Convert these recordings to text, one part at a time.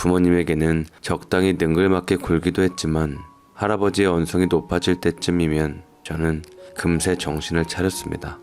부모님에게는 적당히 능글맞게 굴기도 했지만 할아버지의 언성이 높아질 때쯤이면 저는 금세 정신을 차렸습니다.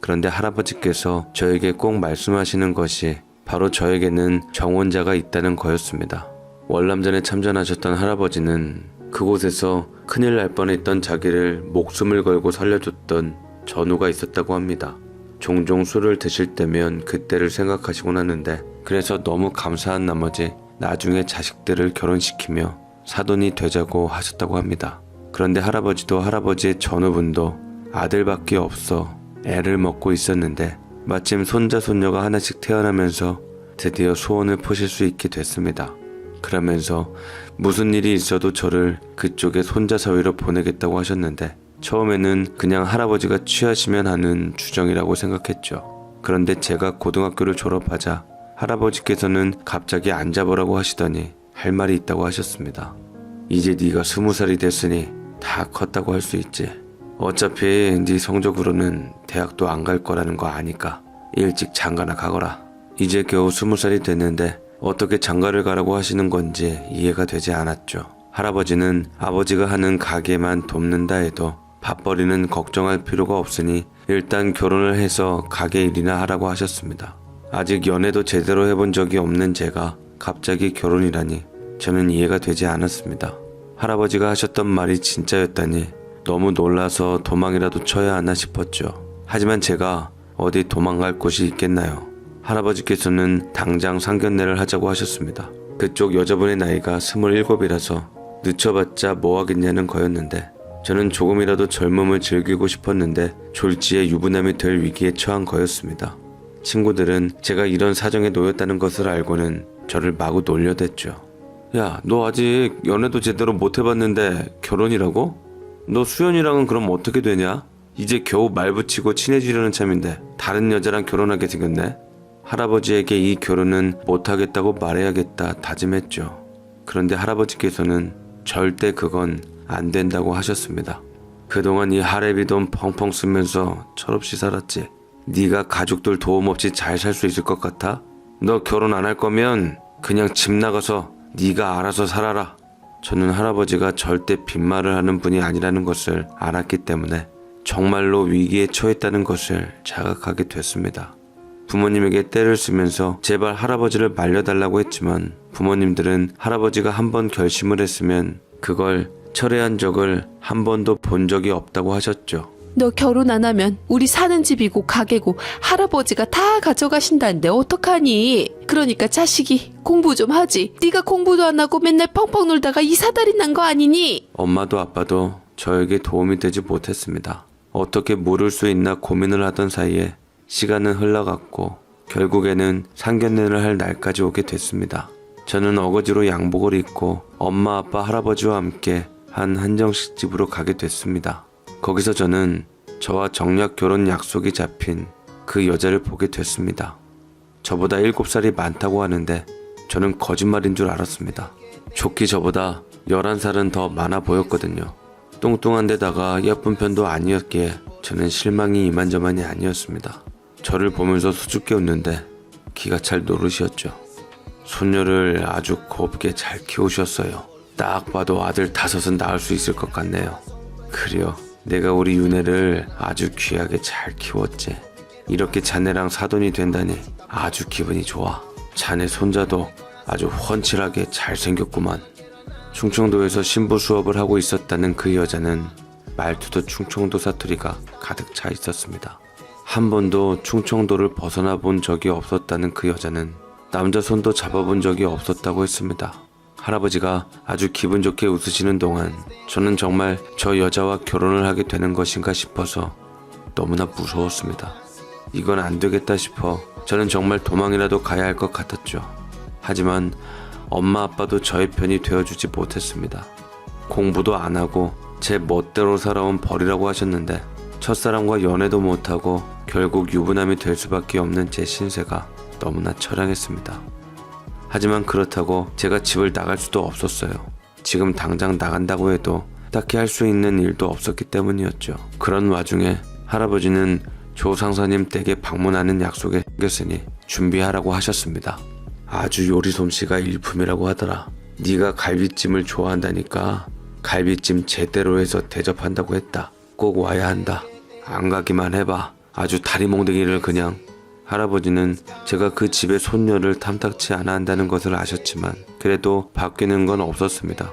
그런데 할아버지께서 저에게 꼭 말씀하시는 것이 바로 저에게는 정혼자가 있다는 거였습니다. 월남전에 참전하셨던 할아버지는 그곳에서 큰일 날 뻔했던 자기를 목숨을 걸고 살려줬던 전우가 있었다고 합니다. 종종 술을 드실 때면 그때를 생각하시곤 하는데 그래서 너무 감사한 나머지 나중에 자식들을 결혼시키며 사돈이 되자고 하셨다고 합니다. 그런데 할아버지도 할아버지의 전우분도 아들밖에 없어 애를 먹고 있었는데 마침 손자 손녀가 하나씩 태어나면서 드디어 소원을 포실 수 있게 됐습니다. 그러면서 무슨 일이 있어도 저를 그쪽에 손자 사위로 보내겠다고 하셨는데 처음에는 그냥 할아버지가 취하시면 하는 주정이라고 생각했죠. 그런데 제가 고등학교를 졸업하자 할아버지께서는 갑자기 안 잡으라고 하시더니 할 말이 있다고 하셨습니다. 이제 네가 스무 살이 됐으니 다 컸다고 할 수 있지. 어차피 네 성적으로는 대학도 안 갈 거라는 거 아니까 일찍 장가나 가거라. 이제 겨우 스무 살이 됐는데 어떻게 장가를 가라고 하시는 건지 이해가 되지 않았죠. 할아버지는 아버지가 하는 가게만 돕는다 해도 밥벌이는 걱정할 필요가 없으니 일단 결혼을 해서 가게 일이나 하라고 하셨습니다. 아직 연애도 제대로 해본 적이 없는 제가 갑자기 결혼이라니 저는 이해가 되지 않았습니다. 할아버지가 하셨던 말이 진짜였다니 너무 놀라서 도망이라도 쳐야 하나 싶었죠. 하지만 제가 어디 도망갈 곳이 있겠나요? 할아버지께서는 당장 상견례를 하자고 하셨습니다. 그쪽 여자분의 나이가 스물일곱이라서 늦춰봤자 뭐 하겠냐는 거였는데 저는 조금이라도 젊음을 즐기고 싶었는데 졸지에 유부남이 될 위기에 처한 거였습니다. 친구들은 제가 이런 사정에 놓였다는 것을 알고는 저를 마구 놀려댔죠. 야, 너 아직 연애도 제대로 못 해봤는데 결혼이라고? 너 수연이랑은 그럼 어떻게 되냐? 이제 겨우 말 붙이고 친해지려는 참인데 다른 여자랑 결혼하게 생겼네? 할아버지에게 이 결혼은 못하겠다고 말해야겠다 다짐했죠. 그런데 할아버지께서는 절대 그건 안 된다고 하셨습니다. 그동안 이 할애비 돈 펑펑 쓰면서 철없이 살았지. 네가 가족들 도움 없이 잘 살 수 있을 것 같아? 너 결혼 안 할 거면 그냥 집 나가서 네가 알아서 살아라. 저는 할아버지가 절대 빈말을 하는 분이 아니라는 것을 알았기 때문에 정말로 위기에 처했다는 것을 자각하게 됐습니다. 부모님에게 때를 쓰면서 제발 할아버지를 말려달라고 했지만 부모님들은 할아버지가 한 번 결심을 했으면 그걸 철회한 적을 한 번도 본 적이 없다고 하셨죠. 너 결혼 안 하면 우리 사는 집이고 가게고 할아버지가 다 가져가신다는데 어떡하니? 그러니까 자식이 공부 좀 하지. 네가 공부도 안 하고 맨날 펑펑 놀다가 이 사다리 난 거 아니니? 엄마도 아빠도 저에게 도움이 되지 못했습니다. 어떻게 물을 수 있나 고민을 하던 사이에 시간은 흘러갔고 결국에는 상견례를 할 날까지 오게 됐습니다. 저는 어거지로 양복을 입고 엄마 아빠 할아버지와 함께 한 한정식 집으로 가게 됐습니다. 거기서 저는 저와 정략 결혼 약속이 잡힌 그 여자를 보게 됐습니다. 저보다 7살이 많다고 하는데 저는 거짓말인 줄 알았습니다. 좋기 저보다 11살은 더 많아 보였거든요. 뚱뚱한 데다가 예쁜 편도 아니었기에 저는 실망이 이만저만이 아니었습니다. 저를 보면서 수줍게 웃는데 기가 찰 노릇이었죠. 손녀를 아주 곱게 잘 키우셨어요. 딱 봐도 아들 다섯은 낳을 수 있을 것 같네요. 그래요. 내가 우리 윤혜를 아주 귀하게 잘 키웠지. 이렇게 자네랑 사돈이 된다니 아주 기분이 좋아. 자네 손자도 아주 훤칠하게 잘생겼구만. 충청도에서 신부 수업을 하고 있었다는 그 여자는 말투도 충청도 사투리가 가득 차 있었습니다. 한 번도 충청도를 벗어나 본 적이 없었다는 그 여자는 남자 손도 잡아본 적이 없었다고 했습니다. 할아버지가 아주 기분 좋게 웃으시는 동안 저는 정말 저 여자와 결혼을 하게 되는 것인가 싶어서 너무나 무서웠습니다. 이건 안 되겠다 싶어 저는 정말 도망이라도 가야 할 것 같았죠. 하지만 엄마 아빠도 저의 편이 되어주지 못했습니다. 공부도 안 하고 제 멋대로 살아온 벌이라고 하셨는데 첫사랑과 연애도 못하고 결국 유부남이 될 수밖에 없는 제 신세가 너무나 처량했습니다. 하지만 그렇다고 제가 집을 나갈 수도 없었어요. 지금 당장 나간다고 해도 딱히 할 수 있는 일도 없었기 때문이었죠. 그런 와중에 할아버지는 조 상사님 댁에 방문하는 약속에 생겼으니 준비하라고 하셨습니다. 아주 요리 솜씨가 일품이라고 하더라. 네가 갈비찜을 좋아한다니까 갈비찜 제대로 해서 대접한다고 했다. 꼭 와야 한다. 안 가기만 해봐. 아주 다리 몽둥이를 그냥. 할아버지는 제가 그 집의 손녀를 탐탁치 않아 한다는 것을 아셨지만 그래도 바뀌는 건 없었습니다.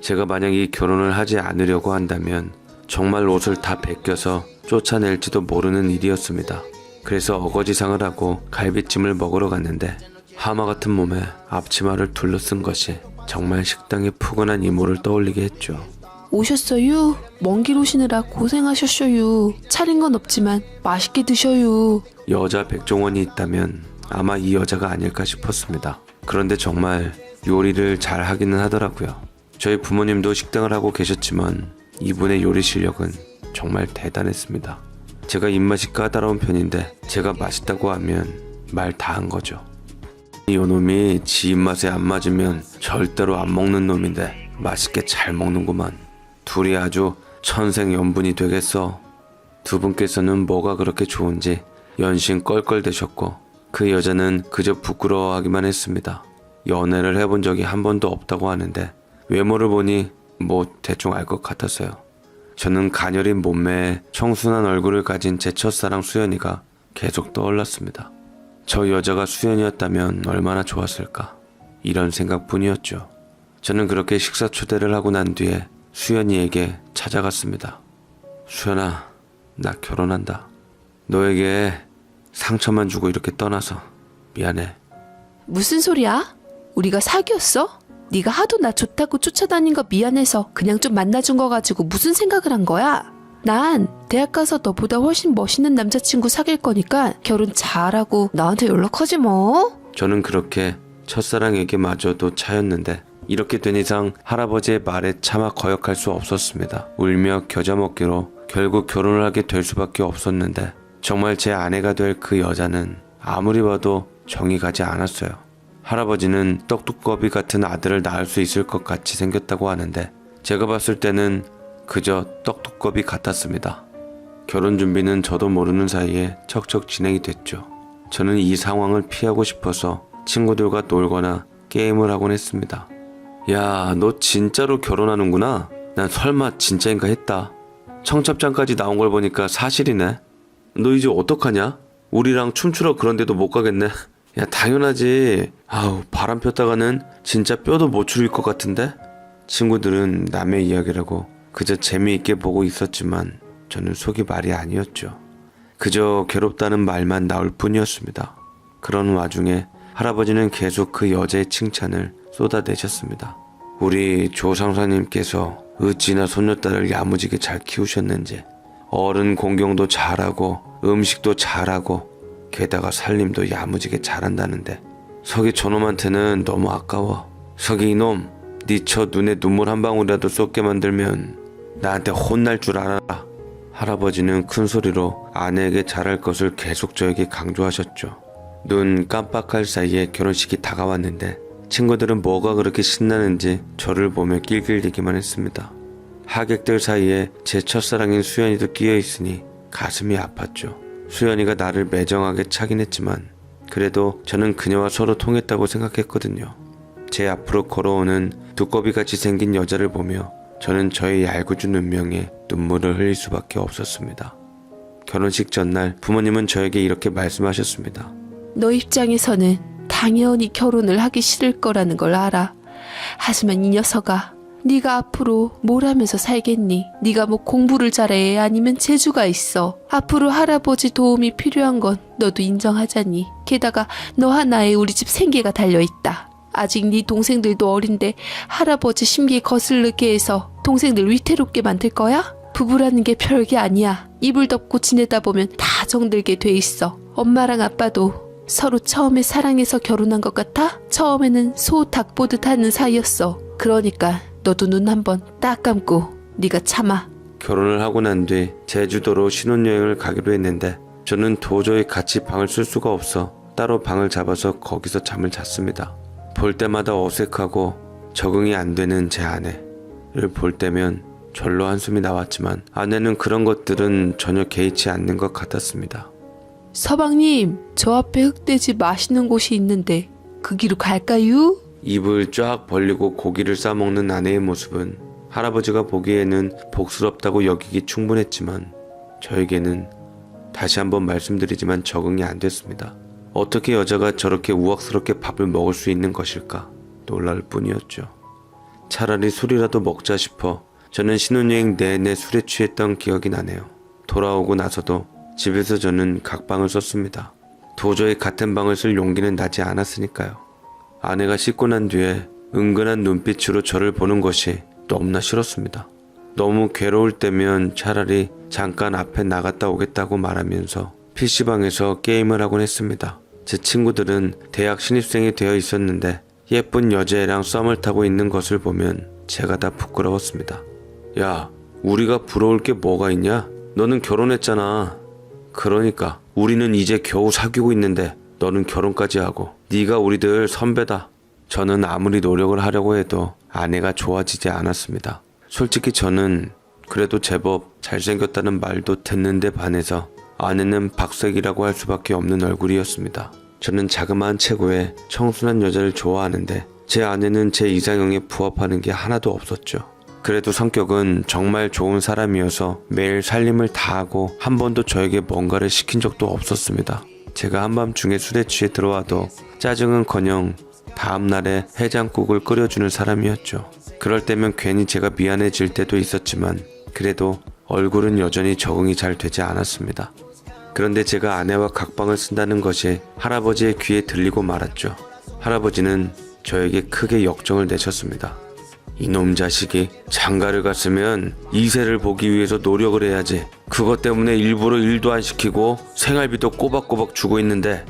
제가 만약 이 결혼을 하지 않으려고 한다면 정말 옷을 다 벗겨서 쫓아낼지도 모르는 일이었습니다. 그래서 어거지상을 하고 갈비찜을 먹으러 갔는데 하마 같은 몸에 앞치마를 둘러쓴 것이 정말 식당의 푸근한 이모를 떠올리게 했죠. 오셨어요? 먼 길 오시느라 고생하셨어요. 차린 건 없지만 맛있게 드셔요. 여자 백종원이 있다면 아마 이 여자가 아닐까 싶었습니다. 그런데 정말 요리를 잘 하기는 하더라고요. 저희 부모님도 식당을 하고 계셨지만 이분의 요리 실력은 정말 대단했습니다. 제가 입맛이 까다로운 편인데 제가 맛있다고 하면 말 다 한 거죠. 이 놈이 지 입맛에 안 맞으면 절대로 안 먹는 놈인데 맛있게 잘 먹는구만. 둘이 아주 천생연분이 되겠어. 두 분께서는 뭐가 그렇게 좋은지 연신 껄껄대셨고 그 여자는 그저 부끄러워하기만 했습니다. 연애를 해본 적이 한 번도 없다고 하는데 외모를 보니 뭐 대충 알 것 같았어요. 저는 가녀린 몸매에 청순한 얼굴을 가진 제 첫사랑 수연이가 계속 떠올랐습니다. 저 여자가 수연이었다면 얼마나 좋았을까. 이런 생각뿐이었죠. 저는 그렇게 식사 초대를 하고 난 뒤에 수연이에게 찾아갔습니다. 수연아, 나 결혼한다. 너에게 상처만 주고 이렇게 떠나서 미안해. 무슨 소리야? 우리가 사귀었어? 네가 하도 나 좋다고 쫓아다닌 거 미안해서 그냥 좀 만나준 거 가지고 무슨 생각을 한 거야? 난 대학 가서 너보다 훨씬 멋있는 남자친구 사귈 거니까 결혼 잘하고 나한테 연락하지 뭐. 저는 그렇게 첫사랑에게 마저도 차였는데 이렇게 된 이상 할아버지의 말에 차마 거역할 수 없었습니다. 울며 겨자 먹기로 결국 결혼을 하게 될 수밖에 없었는데 정말 제 아내가 될 그 여자는 아무리 봐도 정이 가지 않았어요. 할아버지는 떡두꺼비 같은 아들을 낳을 수 있을 것 같이 생겼다고 하는데 제가 봤을 때는 그저 떡두꺼비 같았습니다. 결혼 준비는 저도 모르는 사이에 척척 진행이 됐죠. 저는 이 상황을 피하고 싶어서 친구들과 놀거나 게임을 하곤 했습니다. 야, 너 진짜로 결혼하는구나? 난 설마 진짜인가 했다. 청첩장까지 나온 걸 보니까 사실이네. 너 이제 어떡하냐? 우리랑 춤추러 그런데도 못 가겠네. 야, 당연하지. 아우, 바람 폈다가는 진짜 뼈도 못 추릴 것 같은데? 친구들은 남의 이야기라고 그저 재미있게 보고 있었지만 저는 속이 말이 아니었죠. 그저 괴롭다는 말만 나올 뿐이었습니다. 그런 와중에 할아버지는 계속 그 여자의 칭찬을 쏟아내셨습니다. 우리 조상사님께서 어찌나 손녀딸을 야무지게 잘 키우셨는지 어른 공경도 잘하고 음식도 잘하고 게다가 살림도 야무지게 잘한다는데 석이 저놈한테는 너무 아까워. 석이 이놈, 니처 눈에 눈물 한 방울이라도 쏟게 만들면 나한테 혼날 줄 알아라. 할아버지는 큰 소리로 아내에게 잘할 것을 계속 저에게 강조하셨죠. 눈 깜빡할 사이에 결혼식이 다가왔는데 친구들은 뭐가 그렇게 신나는지 저를 보며 낄낄대기만 했습니다. 하객들 사이에 제 첫사랑인 수연이도 끼어 있으니 가슴이 아팠죠. 수연이가 나를 매정하게 차긴 했지만 그래도 저는 그녀와 서로 통했다고 생각했거든요. 제 앞으로 걸어오는 두꺼비 같이 생긴 여자를 보며 저는 저의 얄궂은 운명에 눈물을 흘릴 수밖에 없었습니다. 결혼식 전날 부모님은 저에게 이렇게 말씀하셨습니다. 너 입장에서는 당연히 결혼을 하기 싫을 거라는 걸 알아. 하지만 이 녀석아, 네가 앞으로 뭘 하면서 살겠니? 네가 뭐 공부를 잘해 아니면 재주가 있어. 앞으로 할아버지 도움이 필요한 건 너도 인정하자니. 게다가 너 하나에 우리 집 생계가 달려 있다. 아직 네 동생들도 어린데 할아버지 심기에 거슬르게 해서 동생들 위태롭게 만들 거야? 부부라는 게 별게 아니야. 이불 덮고 지내다 보면 다 정들게 돼 있어. 엄마랑 아빠도 서로 처음에 사랑해서 결혼한 것 같아? 처음에는 소 닭 보듯 하는 사이였어. 그러니까 너도 눈 한번 딱 감고 네가 참아. 결혼을 하고 난 뒤 제주도로 신혼여행을 가기로 했는데 저는 도저히 같이 방을 쓸 수가 없어 따로 방을 잡아서 거기서 잠을 잤습니다. 볼 때마다 어색하고 적응이 안 되는 제 아내를 볼 때면 절로 한숨이 나왔지만 아내는 그런 것들은 전혀 개의치 않는 것 같았습니다. 서방님, 저 앞에 흑돼지 맛있는 곳이 있는데 그 길로 갈까요? 입을 쫙 벌리고 고기를 싸먹는 아내의 모습은 할아버지가 보기에는 복스럽다고 여기기 충분했지만 저에게는 다시 한번 말씀드리지만 적응이 안 됐습니다. 어떻게 여자가 저렇게 우악스럽게 밥을 먹을 수 있는 것일까 놀랄 뿐이었죠. 차라리 술이라도 먹자 싶어 저는 신혼여행 내내 술에 취했던 기억이 나네요. 돌아오고 나서도 집에서 저는 각 방을 썼습니다. 도저히 같은 방을 쓸 용기는 나지 않았으니까요. 아내가 씻고 난 뒤에 은근한 눈빛으로 저를 보는 것이 너무나 싫었습니다. 너무 괴로울 때면 차라리 잠깐 앞에 나갔다 오겠다고 말하면서 PC방에서 게임을 하곤 했습니다. 제 친구들은 대학 신입생이 되어 있었는데 예쁜 여자애랑 썸을 타고 있는 것을 보면 제가 다 부끄러웠습니다. 야, 우리가 부러울 게 뭐가 있냐? 너는 결혼했잖아. 그러니까 우리는 이제 겨우 사귀고 있는데 너는 결혼까지 하고 네가 우리들 선배다. 저는 아무리 노력을 하려고 해도 아내가 좋아지지 않았습니다. 솔직히 저는 그래도 제법 잘생겼다는 말도 듣는데 반해서 아내는 박색이라고 할 수밖에 없는 얼굴이었습니다. 저는 자그마한 체구에 청순한 여자를 좋아하는데 제 아내는 제 이상형에 부합하는 게 하나도 없었죠. 그래도 성격은 정말 좋은 사람이어서 매일 살림을 다하고 한 번도 저에게 뭔가를 시킨 적도 없었습니다. 제가 한밤중에 술에 취해 들어와도 짜증은커녕 다음날에 해장국을 끓여주는 사람이었죠. 그럴 때면 괜히 제가 미안해질 때도 있었지만 그래도 얼굴은 여전히 적응이 잘 되지 않았습니다. 그런데 제가 아내와 각방을 쓴다는 것이 할아버지의 귀에 들리고 말았죠. 할아버지는 저에게 크게 역정을 내셨습니다. 이놈 자식이 장가를 갔으면 이세를 보기 위해서 노력을 해야지. 그것 때문에 일부러 일도 안 시키고 생활비도 꼬박꼬박 주고 있는데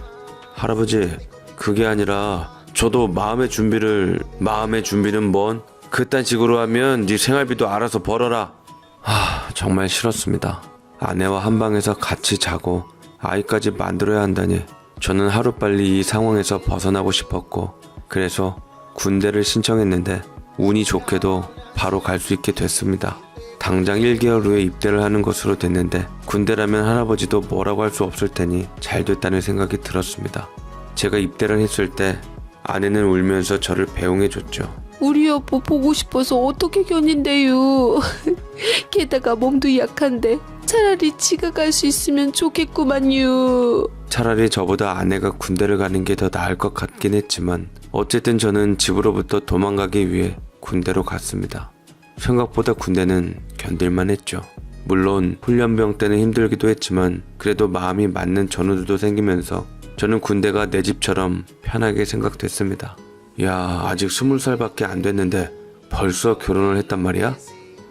할아버지 그게 아니라 저도 마음의 준비를 마음의 준비는 뭔 그딴 식으로 하면 네 생활비도 알아서 벌어라. 하 정말 싫었습니다. 아내와 한 방에서 같이 자고 아이까지 만들어야 한다니 저는 하루빨리 이 상황에서 벗어나고 싶었고 그래서 군대를 신청했는데 운이 좋게도 바로 갈 수 있게 됐습니다. 당장 1개월 후에 입대를 하는 것으로 됐는데 군대라면 할아버지도 뭐라고 할 수 없을 테니 잘 됐다는 생각이 들었습니다. 제가 입대를 했을 때 아내는 울면서 저를 배웅해 줬죠. 우리 여보 보고 싶어서 어떻게 견인대요. 게다가 몸도 약한데 차라리 지가 갈 수 있으면 좋겠구만요. 차라리 저보다 아내가 군대를 가는 게 더 나을 것 같긴 했지만 어쨌든 저는 집으로부터 도망가기 위해 군대로 갔습니다. 생각보다 군대는 견딜만 했죠. 물론 훈련병 때는 힘들기도 했지만 그래도 마음이 맞는 전우들도 생기면서 저는 군대가 내 집처럼 편하게 생각됐습니다. 야 아직 스물 살밖에 안 됐는데 벌써 결혼을 했단 말이야?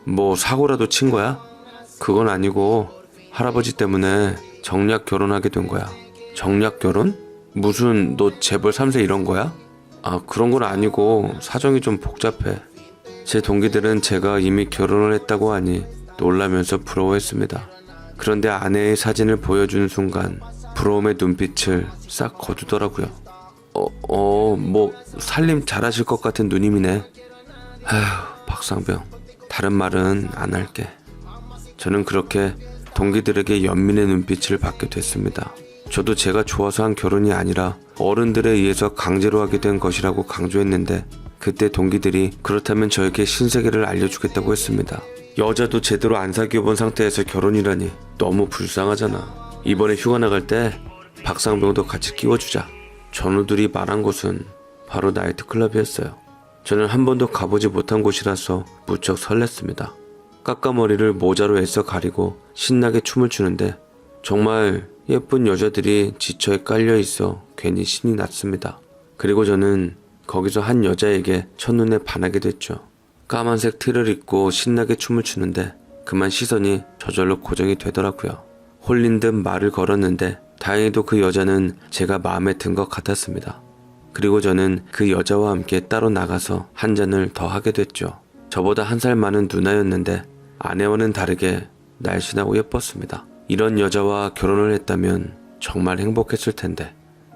뭐 사고라도 친 거야? 그건 아니고 할아버지 때문에 정략 결혼하게 된 거야. 정략 결혼? 무슨 너 재벌 3세 이런 거야? 아 그런 건 아니고 사정이 좀 복잡해. 제 동기들은 제가 이미 결혼을 했다고 하니 놀라면서 부러워했습니다. 그런데 아내의 사진을 보여주는 순간 부러움의 눈빛을 싹 거두더라고요. 어, 어, 뭐 살림 잘하실 것 같은 누님이네. 아휴, 박상병. 다른 말은 안 할게. 저는 그렇게 동기들에게 연민의 눈빛을 받게 됐습니다. 저도 제가 좋아서 한 결혼이 아니라 어른들에 의해서 강제로 하게 된 것이라고 강조했는데 그때 동기들이 그렇다면 저에게 신세계를 알려주겠다고 했습니다. 여자도 제대로 안 사귀어 본 상태에서 결혼이라니 너무 불쌍하잖아. 이번에 휴가 나갈 때 박상병도 같이 끼워주자. 전우들이 말한 곳은 바로 나이트클럽이었어요. 저는 한 번도 가보지 못한 곳이라서 무척 설렜습니다. 깎아머리를 모자로 애써 가리고 신나게 춤을 추는데 정말 예쁜 여자들이 지처에 깔려 있어 괜히 신이 났습니다. 그리고 저는 거기서 한 여자에게 첫눈에 반하게 됐죠. 까만색 티를 입고 신나게 춤을 추는데 그만 시선이 저절로 고정이 되더라고요. 홀린 듯 말을 걸었는데 다행히도 그 여자는 제가 마음에 든 것 같았습니다. 그리고 저는 그 여자와 함께 따로 나가서 한 잔을 더 하게 됐죠. 저보다 한 살 많은 누나였는데 아내와는 다르게 날씬하고 예뻤습니다. 이런 여자와 결혼을 했다면 정말 행복했을 텐데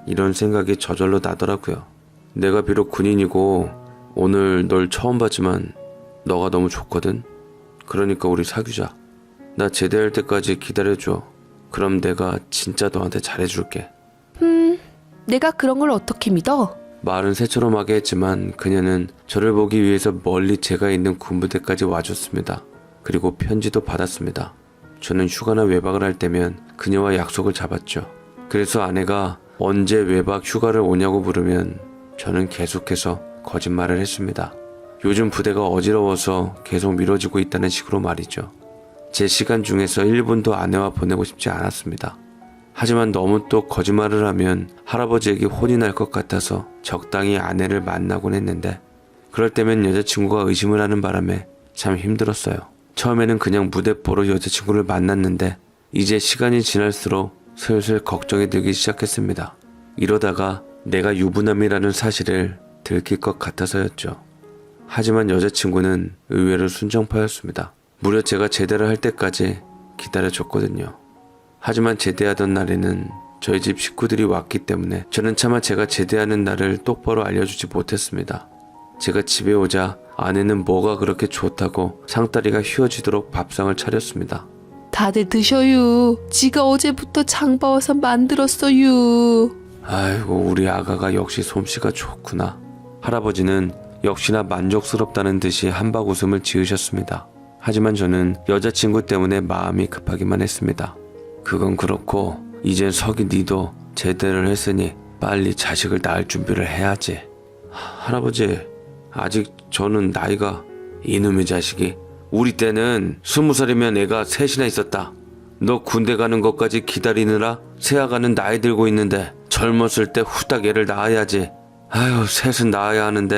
이런 생각이 저절로 나더라고요. 내가 비록 군인이고 오늘 널 처음 봤지만 너가 너무 좋거든. 그러니까 우리 사귀자. 나 제대할 때까지 기다려줘. 그럼 내가 진짜 너한테 잘해줄게. 음, 내가 그런 걸 어떻게 믿어? 말은 새처럼 하게 했지만 그녀는 저를 보기 위해서 멀리 제가 있는 군부대까지 와줬습니다. 그리고 편지도 받았습니다. 저는 휴가나 외박을 할 때면 그녀와 약속을 잡았죠. 그래서 아내가 언제 외박 휴가를 오냐고 물으면 저는 계속해서 거짓말을 했습니다. 요즘 부대가 어지러워서 계속 미뤄지고 있다는 식으로 말이죠. 제 시간 중에서 1분도 아내와 보내고 싶지 않았습니다. 하지만 너무 또 거짓말을 하면 할아버지에게 혼이 날 것 같아서 적당히 아내를 만나곤 했는데 그럴 때면 여자친구가 의심을 하는 바람에 참 힘들었어요. 처음에는 그냥 무대뽀로 여자친구를 만났는데 이제 시간이 지날수록 슬슬 걱정이 들기 시작했습니다. 이러다가 내가 유부남이라는 사실을 들킬 것 같아서였죠. 하지만 여자친구는 의외로 순정파였습니다. 무려 제가 제대를 할 때까지 기다려줬거든요. 하지만 제대하던 날에는 저희 집 식구들이 왔기 때문에 저는 차마 제가 제대하는 날을 똑바로 알려주지 못했습니다. 제가 집에 오자 아내는 뭐가 그렇게 좋다고 상다리가 휘어지도록 밥상을 차렸습니다. 다들 드셔요. 지가 어제부터 장 봐와서 만들었어요. 아이고 우리 아가가 역시 솜씨가 좋구나. 할아버지는 역시나 만족스럽다는 듯이 한박 웃음을 지으셨습니다. 하지만 저는 여자친구 때문에 마음이 급하기만 했습니다. 그건 그렇고 이젠 석이 니도 제대를 했으니 빨리 자식을 낳을 준비를 해야지. 하, 할아버지 아직 저는 나이가 이놈의 자식이 우리 때는 스무 살이면 애가 셋이나 있었다. 너 군대 가는 것까지 기다리느라 새아가는 나이 들고 있는데 젊었을 때 후딱 애를 낳아야지. 아유 셋은 낳아야 하는데